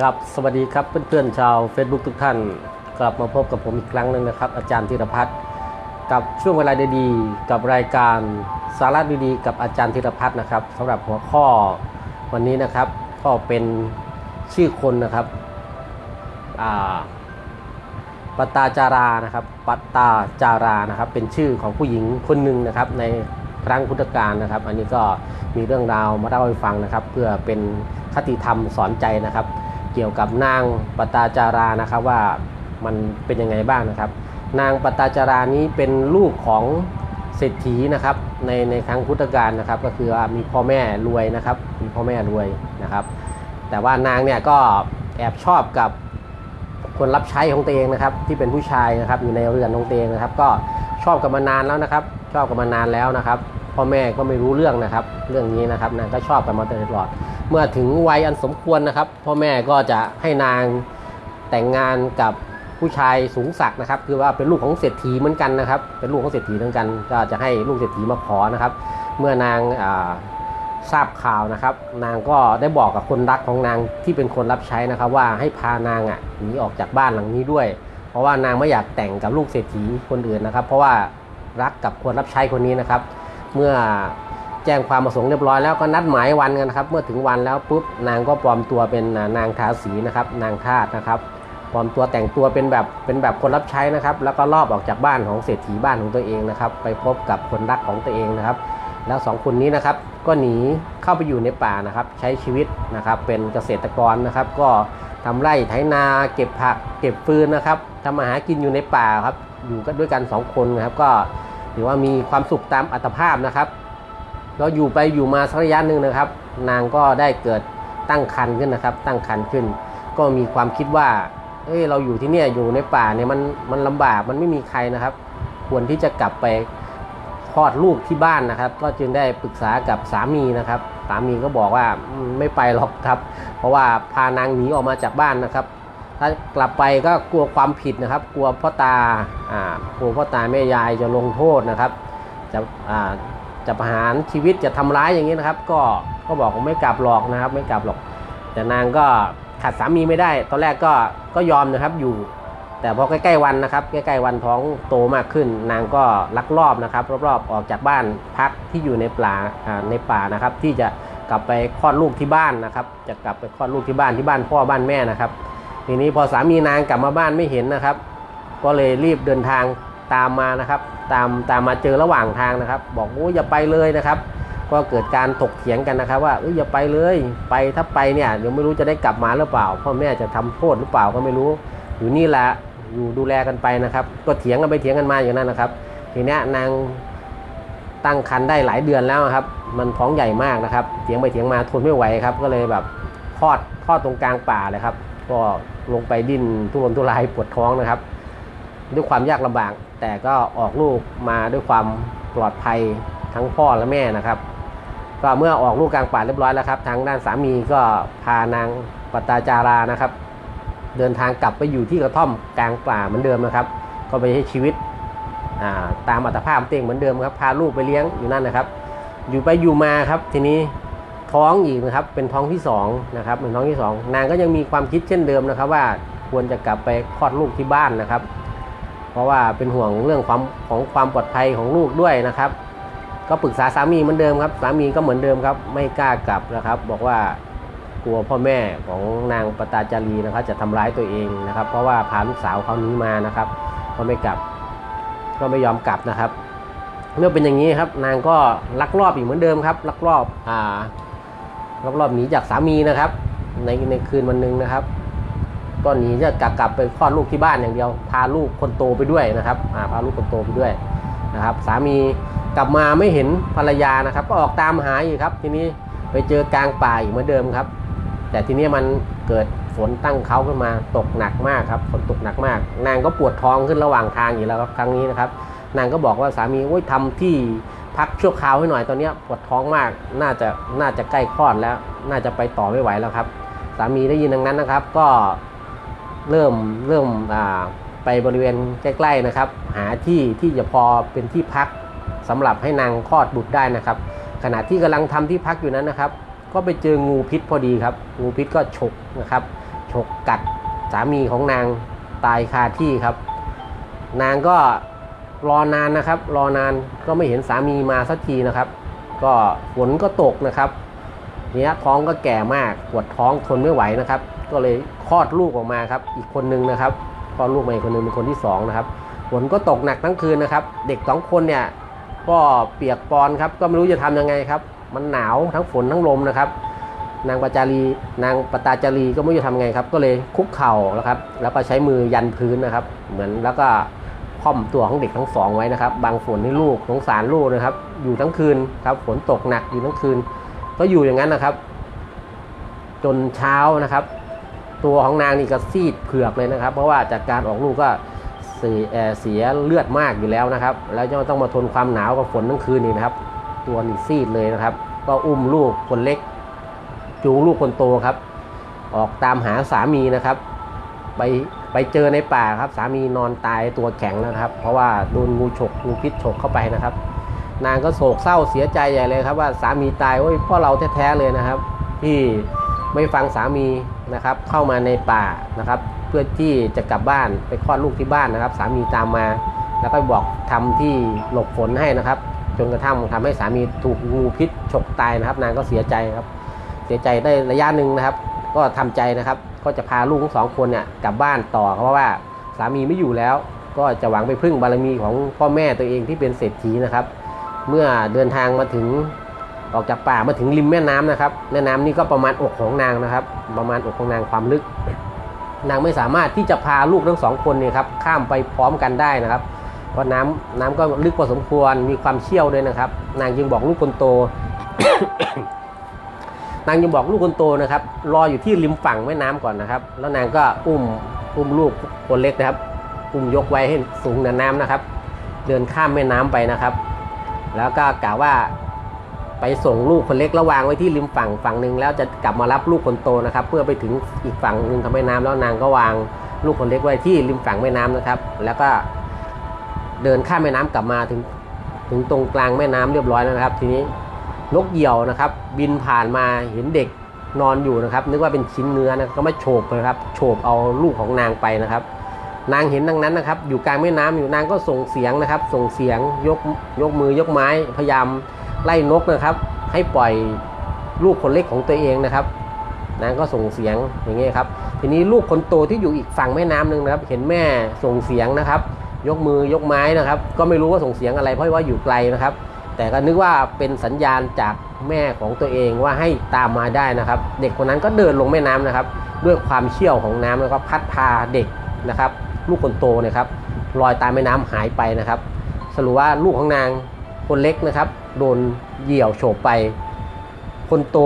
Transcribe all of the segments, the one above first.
ครับสวัสดีครับเพื่อนๆชาว Facebook ทุกท่าน กลับมาพบกับผมอีกครั้งหนึ่งนะครับ อาจารย์ธีรพัฒน์กับช่วงเวลาดีๆ กับรายการสาระดีๆ กับอาจารย์ธีรพัฒน์นะครับสำหรับหัวข้อวันนี้นะครับก็เป็นชื่อคนนะครับปตาจารานะครับปตตาจารานะครับ เป็นชื่อของผู้หญิงคนหนึ่งนะครับ ในครั้งพุทธกาลนะครับ อันนี้ก็มีเรื่องราวมาเล่าให้ฟังนะครับ เพื่อเป็นคติธรรมสอนใจนะครับ เกี่ยวกับนางปตาจารานะครับว่ามันเป็นยังไงบ้างนะครับ นางปตาจารานี้เป็นลูกของเศรษฐีนะครับในในครั้งพุทธกาลนะครับ ก็คือมีพ่อแม่รวยนะครับ มีพ่อแม่รวยนะครับ แต่ว่านางเนี่ยก็แอบชอบกับคนรับใช้ของตัวเองนะครับที่เป็นผู้ชายนะครับอยู่ในเรือนของตัวเองนะครับ ก็ชอบกันมานานแล้วนะครับ ชอบกันมานานแล้วนะครับ พ่อแม่ก็ไม่รู้เรื่องนะครับ เรื่องนี้นะครับนางก็ชอบกันมาตลอด เมื่อถึงวัยอันสมควรนะครับ พ่อแม่ก็จะให้นางแต่งงานกับผู้ชายสูงศักดิ์นะครับ คือว่าเป็นลูกของเศรษฐีเหมือนกันนะครับ เป็นลูกของเศรษฐีเหมือนกัน ก็จะให้ลูกเศรษฐีมาขอนะครับ เมื่อนางทราบข่าวนะครับ นางก็ได้บอกกับคนรักของนางที่เป็นคนรับใช้นะครับ ว่าให้พานางอะหนีออกจากบ้านหลังนี้ด้วย เพราะว่านางไม่อยากแต่งกับลูกเศรษฐีคนอื่นนะครับ เพราะว่ารักกับคนรับใช้คนนี้นะครับ เมื่อแจ้งความประสงค์เรียบร้อยแล้วก็นัดหมายวันกันนะครับ เมื่อถึงวันแล้วปุ๊บนางก็ปลอมตัวเป็นนางทาสีนะครับ นางทาสนะครับปลอมตัวแต่งตัวเป็นแบบเป็นแบบคนรับใช้นะครับ แล้วก็ลอบออกจากบ้านของเศรษฐีบ้านของตัวเองนะครับ ไปพบกับคนรักของตัวเองนะครับ แล้วสองคนนี้นะครับ ก็หนีเข้าไปอยู่ในป่านะครับ ใช้ชีวิตนะครับ เป็นเกษตรกรนะครับ ก็ทำไร่ไถนาเก็บผัก เก็บฟืนนะครับทำมาหากินอยู่ในป่าครับ อยู่กันด้วยกันสองคนนะครับก็ ถือว่ามีความสุขตามอัตภาพนะครับก็อยู่ไปอยู่มาสักระยะหนึ่งนะครับ นางก็ได้เกิดตั้งครรภ์ขึ้นนะครับ ตั้งครรภ์ขึ้น ก็มีความคิดว่าเอ้ยเราอยู่ที่เนี่ยอยู่ในป่าเนี่ยมันมันลำบากมันไม่มีใครนะครับ ควรที่จะกลับไปคลอดลูกที่บ้านนะครับ ก็จึงได้ปรึกษากับสามีนะครับ สามีก็บอกว่าไม่ไปหรอกครับ เพราะว่าพานางหนีออกมาจากบ้านนะครับ ถ้ากลับไปก็กลัวความผิดนะครับ กลัวพ่อตาอ่ากลัวพ่อตาแม่ยายจะลงโทษนะครับ จะอ่าจะประหารชีวิตจะทำร้ายอย่างนี้นะครับ ก็ก็บอกไม่กลับหรอกนะครับ ไม่กลับหรอก แต่นางก็ขัดสามีไม่ได้ ตอนแรกก็ก็ยอมนะครับอยู่ แต่พอใกล้ๆวันนะครับ ใกล้ๆวันท้องโตมากขึ้น นางก็ลักลอบนะครับ รอบๆออกจากบ้านพักที่อยู่ในป่าอ่าในป่านะครับ ที่จะกลับไปคลอดลูกที่บ้านนะครับ จะกลับไปคลอดลูกที่บ้านที่บ้านพ่อบ้านแม่นะครับ ทีนี้พอสามีนางกลับมาบ้านไม่เห็นนะครับ ก็เลยรีบเดินทางตามมานะครับ ตามตามมาเจอระหว่างทางนะครับ บอกโอ้ยอย่าไปเลยนะครับ ก็เกิดการถกเถียงกันนะครับ ว่าเอ้ยอย่าไปเลยไปถ้าไปเนี่ยเดี๋ยวไม่รู้จะได้กลับมาหรือเปล่าพ่อแม่จะทำโทษหรือเปล่าก็ไม่รู้ อยู่นี่แหละอยู่ดูแลกันไปนะครับ ก็เถียงกันไปเถียงกันมาอย่างนั้นนะครับ ทีนี้นางตั้งครรภ์ได้หลายเดือนแล้วครับ มันท้องใหญ่มากนะครับเถียงไปเถียงมาทนไม่ไหวครับ ก็เลยแบบคลอดคลอดตรงกลางป่าเลยครับ ก็ ลงไปดิ้นทุรนทุรายปวดท้องนะครับ ด้วยความยากลำบาก แต่ก็ออกลูกมาด้วยความปลอดภัยทั้งพ่อและแม่นะครับ ก็เมื่อออกลูกกลางป่าเรียบร้อยแล้วครับ ทางด้านสามีก็พานางปตาจารานะครับ เดินทางกลับไปอยู่ที่กระท่อมกลางป่าเหมือนเดิมนะครับ ก็ไปใช้ชีวิตาตามอัตภาพของตัวเองเหมือนเดิมครับ พาลูกไปเลี้ยงอยู่นั่นนะครับ อยู่ไปอยู่มาครับทีนี้ ท้องอีกนะครับเป็นท้องที่สองนะครับเป็นท้องที่สองนางก็ยังมีความคิดเช่นเดิมนะครับ ว่าควรจะกลับไปคลอดลูกที่บ้านนะครับ เพราะว่าเป็นห่วงเรื่องความของความปลอดภัยของลูกด้วยนะครับ ก็ปรึกษาสามีเหมือนเดิมครับ สามีก็เหมือนเดิมครับ ไม่กล้ากลับนะครับ บอกว่ากลัวพ่อแม่ของนางปตาจารีนะครับ จะทำร้ายตัวเองนะครับ เพราะว่าพาลูกสาวเขานี้มานะครับ ก็ไม่กลับ ก็ไม่ยอมกลับนะครับ เมื่อเป็นอย่างนี้ครับ นางก็ลักลอบอีกเหมือนเดิมครับ ลักลอบอ่า ลักลอบหนีจากสามีนะครับ ในในคืนวันหนึ่งนะครับก็หนีจะกลับกลับไปคลอดลูกที่บ้านอย่างเดียว พาลูกคนโตไปด้วยนะครับาพาลูกคนโตไปด้วยนะครับ สามีกลับมาไม่เห็นภรรยานะครับ ก็ออกตามหาอยู่ครับ ทีนี้ไปเจอกลางป่าอีกเหมือนเดิมครับ แต่ทีนี้มันเกิดฝนตั้งเขาขึ้นมาตกหนักมากครับฝนตกหนักมาก นางก็ปวดท้องขึ้นระหว่างทางอีกแล้วครับครั้งนี้นะครับ นางก็บอกว่าสามีโอ้ยทำที่ พักชั่วคราวให้หน่อยตอนนี้ปวดท้องมากน่าจะน่าจะใกล้คลอดแล้ว น่าจะไปต่อไม่ไหวแล้วครับ สามีได้ยินดังนั้นนะครับ ก็เริ่มเริ่มไปบริเวณใกล้ๆนะครับ หาที่ที่จะพอเป็นที่พักสำหรับให้นางคลอดบุตรได้นะครับ ขณะที่กำลังทำที่พักอยู่นั้นนะครับ ก็ไปเจองูพิษพอดีครับ งูพิษก็ฉกนะครับฉกกัดสามีของนางตายคาที่ครับ นางก็ รอนานนะครับ รอนานก็ไม่เห็นสามีมาสักทีนะครับ ก็ฝนก็ตกนะครับเนี้ยท้องก็แก่มากปวดท้องทนไม่ไหวนะครับ ก็เลยคลอดลูกออกมาครับ อีกคนนึงนะครับคลอดลูกมาอีกคนนึงเป็นคนที่สองนะครับฝนก็ตกหนักทั้งคืนนะครับ เด็กสองคนเนี่ยก็เปียกปอนครับ ก็ไม่รู้จะทำยังไงครับ มันหนาวทั้งฝนทั้งลมนะครับ นางปจารีนางปตาจารีก็ไม่รู้จะทำไงครับ ก็เลยคุกเข่าแล้วครับ แล้วก็ใช้มือยันพื้นนะครับ เหมือนแล้วก็ ค่อมตัวของเด็กทั้งสองไว้นะครับบังฝนให้ลูกสงสารลูกนะครับ อยู่ทั้งคืนครับ ฝนตกหนักอยู่ทั้งคืน ก็อยู่อย่างนั้นนะครับ จนเช้านะครับ ตัวของนางนี่ก็ซีดเผือกเลยนะครับ เพราะว่าจากการออกลูกก็เสียเสยเลือดมากอยู่แล้วนะครับ แล้วยังต้องมาทนความหนาวกับฝนทั้งคืนนี่นะครับ ตัวนี่ซีดเลยนะครับ ก็อุ้มลูกคนเล็ก จูงลูกคนโตครับ ออกตามหาสามีนะครับ ไป ไปเจอในป่าครับ สามีนอนตายตัวแข็งนะครับ เพราะว่าโดนงูฉกงูพิษฉกเข้าไปนะครับ นางก็โศกเศร้าเสียใจใหญ่เลยครับว่าสามีตายโอ้ยพ่อเราแท้ๆเลยนะครับ ที่ไม่ฟังสามีนะครับ เข้ามาในป่านะครับ เพื่อที่จะกลับบ้านไปคลอดลูกที่บ้านนะครับ สามีตามมา แล้วก็บอกทำที่หลบฝนให้นะครับ จนกระทั่งทำให้สามีถูกงูพิษฉกตายนะครับ นางก็เสียใจครับ เสียใจได้ระยะหนึ่งนะครับ ก็ทำใจนะครับ ก็จะพาลูกทั้งสองคนเนี่ยกลับบ้านต่อเพราะว่าสามีไม่อยู่แล้ว ก็จะหวังไปพึ่งบารมีของพ่อแม่ตัวเองที่เป็นเศรษฐีนะครับ เมื่อเดินทางมาถึงออกจากป่ามาถึงริมแม่น้ำนะครับ แม่น้ำนี่ก็ประมาณอกของนางนะครับ ประมาณอกของนางความลึก นางไม่สามารถที่จะพาลูกทั้งสองคนเนี่ยครับข้ามไปพร้อมกันได้นะครับ เพราะน้ำน้ำก็ลึกพอสมควรมีความเชี่ยวด้วยนะครับ นางจึงบอกลูกคนโต นางยังบอกลูกคนโตนะครับรออยู่ที่ริมฝั่งแม่น้ำก่อนนะครับ แล้วนางก็อุ้มอุ้มลูกคนเล็กนะครับ อุ้มยกไว้ให้สูงเหนือน้ำนะครับ เดินข้ามแม่น้ำไปนะครับ แล้วก็กล่าวว่าไปส่งลูกคนเล็กแล้ววางไว้ที่ริมฝั่งฝั่งหนึ่งแล้วจะกลับมารับลูกคนโตนะครับ เพื่อไปถึงอีกฝั่งหนึ่งของแม่น้ำแล้วนางก็วางลูกคนเล็กไว้ที่ริมฝั่งแม่น้ำนะครับ แล้วก็เดินข้ามแม่น้ำกลับมาถึงถึงตรงกลางแม่น้ำเรียบร้อยแล้วนะครับ ทีนี้ นกเหยี่ยวนะครับ บินผ่านมาเห็นเด็กนอนอยู่นะครับ นึกว่าเป็นชิ้นเนื้อนะก็มาโฉบนะครับโฉบเอาลูกของนางไปนะครับ นางเห็นดังนั้นนะครับ อยู่กลางแม่น้ำอยู่นางก็ส่งเสียงนะครับ ส่งเสียงยกยกมือยกไม้พยายามไล่นกนะครับ ให้ปล่อยลูกคนเล็กของตัวเองนะครับนางก็ส่งเสียงอย่างนี้ยครับ ทีนี้ลูกคนโตที่อยู่อีกฝั่งแม่น้ำหนึ่งนะครับ เห็นแม่ส่งเสียงนะครับ ยกมือยกไม้นะครับ ก็ไม่รู้ว่าส่งเสียงอะไรเพราะว่าอยู่ไกลนะครับ แต่ก็นึกว่าเป็นสัญญาณจากแม่ของตัวเองว่าให้ตามมาได้นะครับ เด็กคนนั้นก็เดินลงแม่น้ำนะครับ ด้วยความเชี่ยวของน้ำแล้วก็พัดพาเด็กนะครับ ลูกคนโตนะครับลอยตามแม่น้ำหายไปนะครับ สรุปว่าลูกของนางคนเล็กนะครับ โดนเหยี่ยวโฉบไป คนโต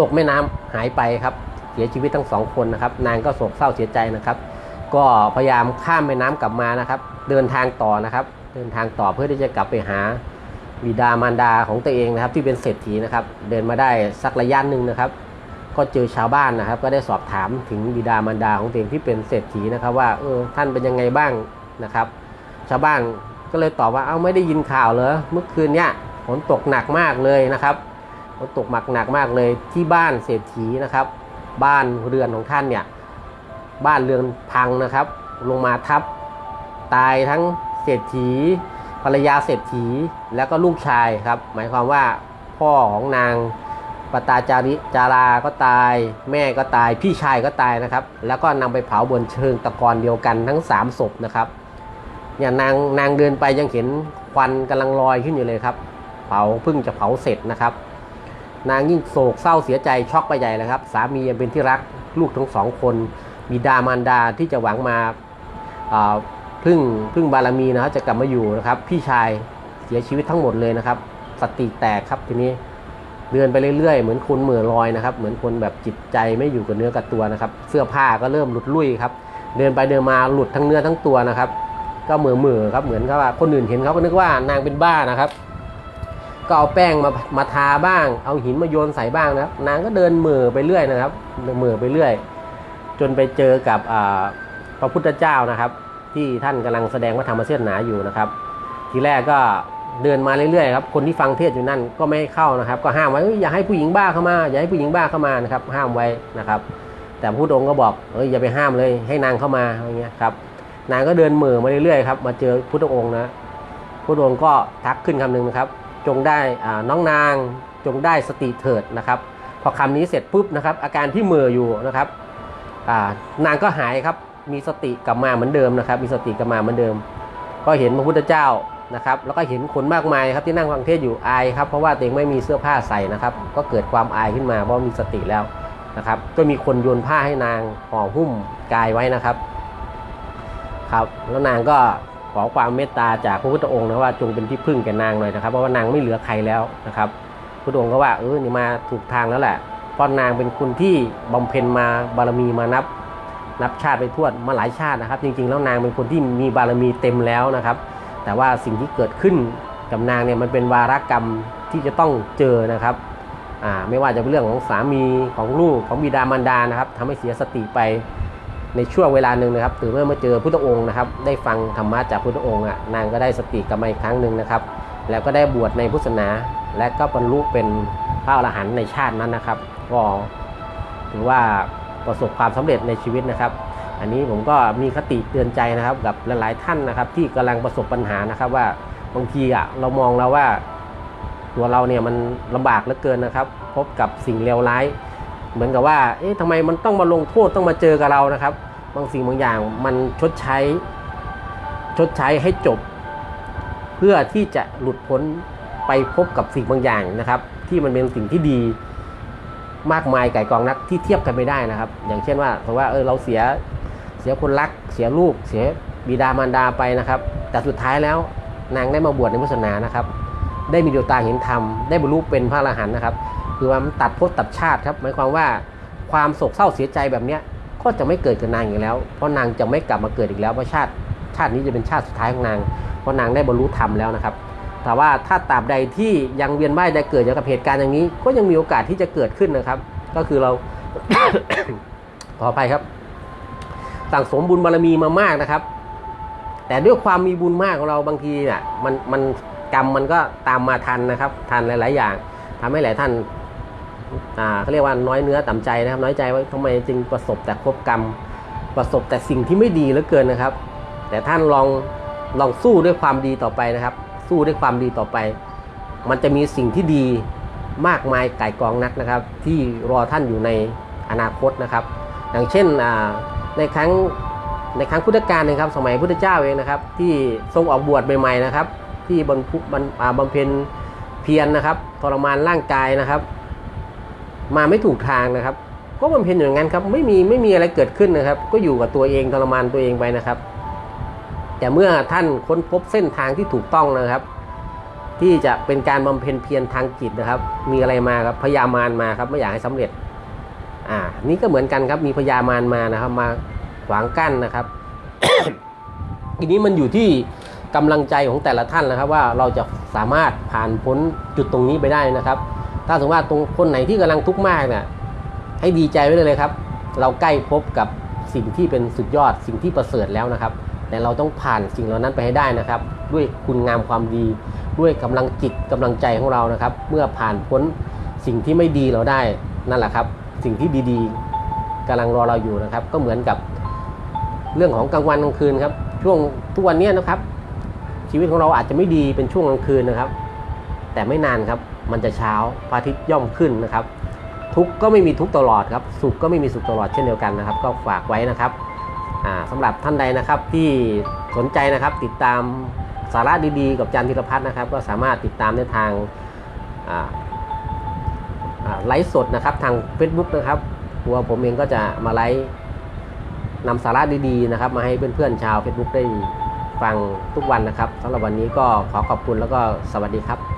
ตกแม่น้ำหายไปครับ เสียชีวิตทั้งสองคนนะครับ นางก็โศกเศร้าเสียใจนะครับ ก็พยายามข้ามแม่น้ำกลับมานะครับ เดินทางต่อนะครับ เดินทางต่อเพื่อที่จะกลับไปหาบิดามารดาของตัวเองนะครับ ที่เป็นเศรษฐีนะครับ เดินมาได้สักระยะหนึ่งนะครับ ก็เจอชาวบ้านนะครับ ก็ได้สอบถามถึงบิดามารดาของตัวเองที่เป็นเศรษฐีนะครับ ว่าเออท่านเป็นยังไงบ้างนะครับ ชาวบ้านก็เลยตอบว่าเอ้าไม่ได้ยินข่าวเหรอเมื่อคืนเนี้ยฝนตกหนักมากเลยนะครับฝนตกหนักหนักมากเลยที่บ้านเศรษฐีนะครับ บ้านเรือนของท่านเนี่ยบ้านเรือนพังนะครับ ลงมาทับตายทั้ง เศรษฐี ภรรยาเศรษฐีแล้วก็ลูกชายครับ หมายความว่าพ่อของนางปตาจาริจาราก็ตาย แม่ก็ตายพี่ชายก็ตายนะครับ แล้วก็นำไปเผาบนเชิงตะกอนเดียวกันทั้งสามศพนะครับเนี่ยนางนางเดินไปยังเห็นควันกำลังลอยขึ้นอยู่เลยครับ เผาเพิ่งจะเผาเสร็จนะครับ นางยิ่งโศกเศร้าเสียใจช็อกไปใหญ่เลยครับ สามียังเป็นที่รักลูกทั้งสองคนบิดามารดาที่จะหวังมาอ่า พึ่งพึ่งบารมีนะครับจะกลับมาอยู่นะครับ พี่ชายเสียชีวิตทั้งหมดเลยนะครับ สติแตกครับทีนี้เดินไปเรื่อยๆ เหมือนคนเหม่อลอยนะครับ เหมือนคนแบบจิตใจไม่อยู่กับเนื้อกับตัวนะครับ เสื้อผ้าก็เริ่มหลุดลุ่ยครับ เดินไปเดินมาหลุดทั้งเนื้อทั้งตัวนะครับ ก็เหม่อเหม่อครับ เหมือนกับว่าคนอื่นเห็นเขาก็นึกว่านางเป็นบ้านะครับ ก็เอาแป้งมามาทาบ้าง เอาหินมาโยนใส่บ้างนะครับ นางก็เดินเหม่อไปเรื่อยนะครับเหม่อไปเรื่อย จนไปเจอกับพระพุทธเจ้านะครับ ที่ท่านกำลังแสดงพระธรรมเทศนาอยู่นะครับ ทีแรกก็เดินมาเรื่อยๆครับคนที่ฟังเทศอยู่นั่นก็ไม่ให้เข้านะครับ ก็ห้ามไว้อย่าให้ผู้หญิงบ้าเข้ามาอย่าให้ผู้หญิงบ้าเข้ามานะครับ ห้ามไว้นะครับ แต่พระพุทธองก็บอกเอ้ยอย่าไปห้ามเลยให้นางเข้ามาอย่างเงี้ยครับนางก็เดินเหม่อมาเรื่อยๆครับมาเจอพุทธองค์นะพุทธองค์ก็ทักขึ้นคำหนึ่งนะครับ จงได้อ่าน้องนางจงได้สติเถิดนะครับ พอคำนี้เสร็จปุ๊บนะครับ อาการที่เหม่ออยู่นะครับอ่านางก็หายครับ มีสติกลับมาเหมือนเดิมนะครับ มีสติกลับมาเหมือนเดิม ก็เห็นพระพุทธเจ้านะครับ แล้วก็เห็นคนมากมายครับที่นั่งฟังเทศอยู่อายครับเพราะว่าตัวเองไม่มีเสื้อผ้าใส่นะครับ ก็เกิดความอายขึ้นมาเพราะมีสติแล้วนะครับ ก็มีคนโยนผ้าให้นางห่อหุ้มกายไว้นะครับครับแล้วนางก็ขอความเมตตาจากพระพุทธองค์นะว่าจงเป็นที่พึ่งแก่นางหน่อยนะครับเพราะว่านางไม่เหลือใครแล้วนะครับพระพุทธองค์ก็ว่าเออนี่มาถูกทางแล้วแหละเพราะนางเป็นคนที่บำเพ็ญมาบารมีมานับ นับชาติไปทั่วมาหลายชาตินะครับ จริง ๆ แล้วนางเป็นคนที่มีบารมีเต็มแล้วนะครับ แต่ว่าสิ่งที่เกิดขึ้นกับนางเนี่ยมันเป็นวารกรรมที่จะต้องเจอนะครับไม่ว่าจะเป็นเรื่องของสามีของลูกของบิดามารดานะครับทำให้เสียสติไปในช่วงเวลาหนึ่งนะครับถือเมื่อมาเจอพุทธองค์นะครับได้ฟังธรรมะจากพุทธองค์อะนางก็ได้สติกลับมาอีกครั้งหนึ่งนะครับ แล้วก็ได้บวชในพุทธศาสนา และก็บรรลุเป็นพระอรหันต์ในชาตินั้นนะครับก็ถือว่า ประสบความสำเร็จในชีวิตนะครับ อันนี้ผมก็มีคติเตือนใจนะครับกับหลาย ๆ ท่านนะครับที่กำลังประสบปัญหานะครับว่าบางทีอะเรามองแล้วว่าตัวเราเนี่ยมันลำบากเหลือเกินนะครับ พบกับสิ่งเลวร้าย เหมือนกับว่าเอ๊ะทำไมมันต้องมาลงโทษต้องมาเจอกับเรานะครับ บางสิ่งบางอย่างมันชดใช้ ชดใช้ให้จบ เพื่อที่จะหลุดพ้นไปพบกับสิ่งบางอย่างนะครับ ที่มันเป็นสิ่งที่ดี มากมายไก่กองนักที่เทียบกันไม่ได้นะครับ อย่างเช่นว่าสมมติว่าเออเราเสียเสียคนรัก เสียลูก เสียบิดามารดาไปนะครับ แต่สุดท้ายแล้วนางได้มาบวชในพุทธศาสนานะครับ ได้มีดวงตาเห็นธรรมได้บรรลุเป็นพระอรหันต์นะครับ คือว่ามันตัดภพตัดชาติครับหมายความว่าความโศกเศร้าเสียใจแบบเนี้ยก็จะไม่เกิดกับนางอีกแล้ว เพราะนางจะไม่กลับมาเกิดอีกแล้วเพราะชาติ ชาตินี้จะเป็นชาติสุดท้ายของนาง เพราะนางได้บรรลุธรรมแล้วนะครับ แต่ว่าถ้าตราบใดที่ยังเวียนว่ายได้เกิดจากบเหตุการณ์อย่างนี้ ก็ยังมีโอกาสที่จะเกิดขึ้นนะครับ ก็คือเราขออภัยครับ สั่งสมบุญบารมีมามากนะครับ แต่ด้วยความมีบุญมากของเราบางทีเนี่ยมันมันกรรมมันก็ตามมาทันนะครับ ทันหลาย ๆ อย่างทำให้หลายท่านอ่าเขาเรียกว่าน้อยเนื้อต่ำใจนะครับ น้อยใจว่าทำไมจึงประสบแต่ภพกรรม ประสบแต่สิ่งที่ไม่ดีเหลือเกินนะครับ แต่ท่านลองลองสู้ด้วยความดีต่อไปนะครับ สู้ด้วยความดีต่อไป มันจะมีสิ่งที่ดีมากมายไก่กองนักนะครับ ที่รอท่านอยู่ในอนาคตนะครับ อย่างเช่นในครั้งในครั้งพุทธกาลนะครับ สมัยพุทธเจ้าเองนะครับ ที่ทรงออกบวชใหม่ๆนะครับ ที่บรรพุบรรอ่าบำเพ็ญเพียรนะครับทรมานร่างกายนะครับ มาไม่ถูกทางนะครับ ก็บำเพ็ญอย่างนั้นครับไม่มีไม่มีอะไรเกิดขึ้นนะครับ ก็อยู่กับตัวเองทรมานตัวเองไปนะครับ แต่เมื่อท่านค้นพบเส้นทางที่ถูกต้องนะครับ ที่จะเป็นการบำเพ็ญเพียรทางจิตนะครับ มีอะไรมาครับพยามารมาครับไม่อยากให้สำเร็จอ่านี่ก็เหมือนกันครับมีพยามารมานะครับ มาขวางกั้นนะครับทีนี้มันอยู่ที่กำลังใจของแต่ละท่านนะครับ ว่าเราจะสามารถผ่านพ้นจุดตรงนี้ไปได้นะครับ ถ้าสมมติว่าตรงคนไหนที่กำลังทุกข์มากเนี่ยให้ดีใจไว้เลยครับ เราใกล้พบกับสิ่งที่เป็นสุดยอดสิ่งที่ประเสริฐแล้วนะครับ แต่เราต้องผ่านสิ่งเหล่านั้นไปให้ได้นะครับ ด้วยคุณงามความดี ด้วยกำลังจิตกำลังใจของเรานะครับ เมื่อผ่านพ้นสิ่งที่ไม่ดีเราได้นั่นแหละครับ สิ่งที่ดีๆกำลังรอเราอยู่นะครับ ก็เหมือนกับเรื่องของกลางวันกลางคืนครับ ช่วงทุกวันนี้นะครับ ชีวิตของเราอาจจะไม่ดีเป็นช่วงกลางคืนนะครับ แต่ไม่นานครับ มันจะเช้าพระอาทิตย์ย่อมขึ้นนะครับ ทุกก็ไม่มีทุกตลอดครับ สุขก็ไม่มีสุขตลอดเช่นเดียวกันนะครับ ก็ฝากไว้นะครับ สำหรับท่านใดนะครับที่สนใจนะครับติดตามสาระดีๆ กับจารย์ธีรพัฒน์นะครับ ก็สามารถติดตามในทางไลฟ์สดนะครับทาง Facebook นะครับตัวผมเองก็จะมาไลฟ์นำสาระดีๆนะครับ มาให้เพื่อนๆชาว Facebook ได้ฟังทุกวันนะครับสำหรับวันนี้ก็ขอขอบคุณแล้วก็สวัสดีครับ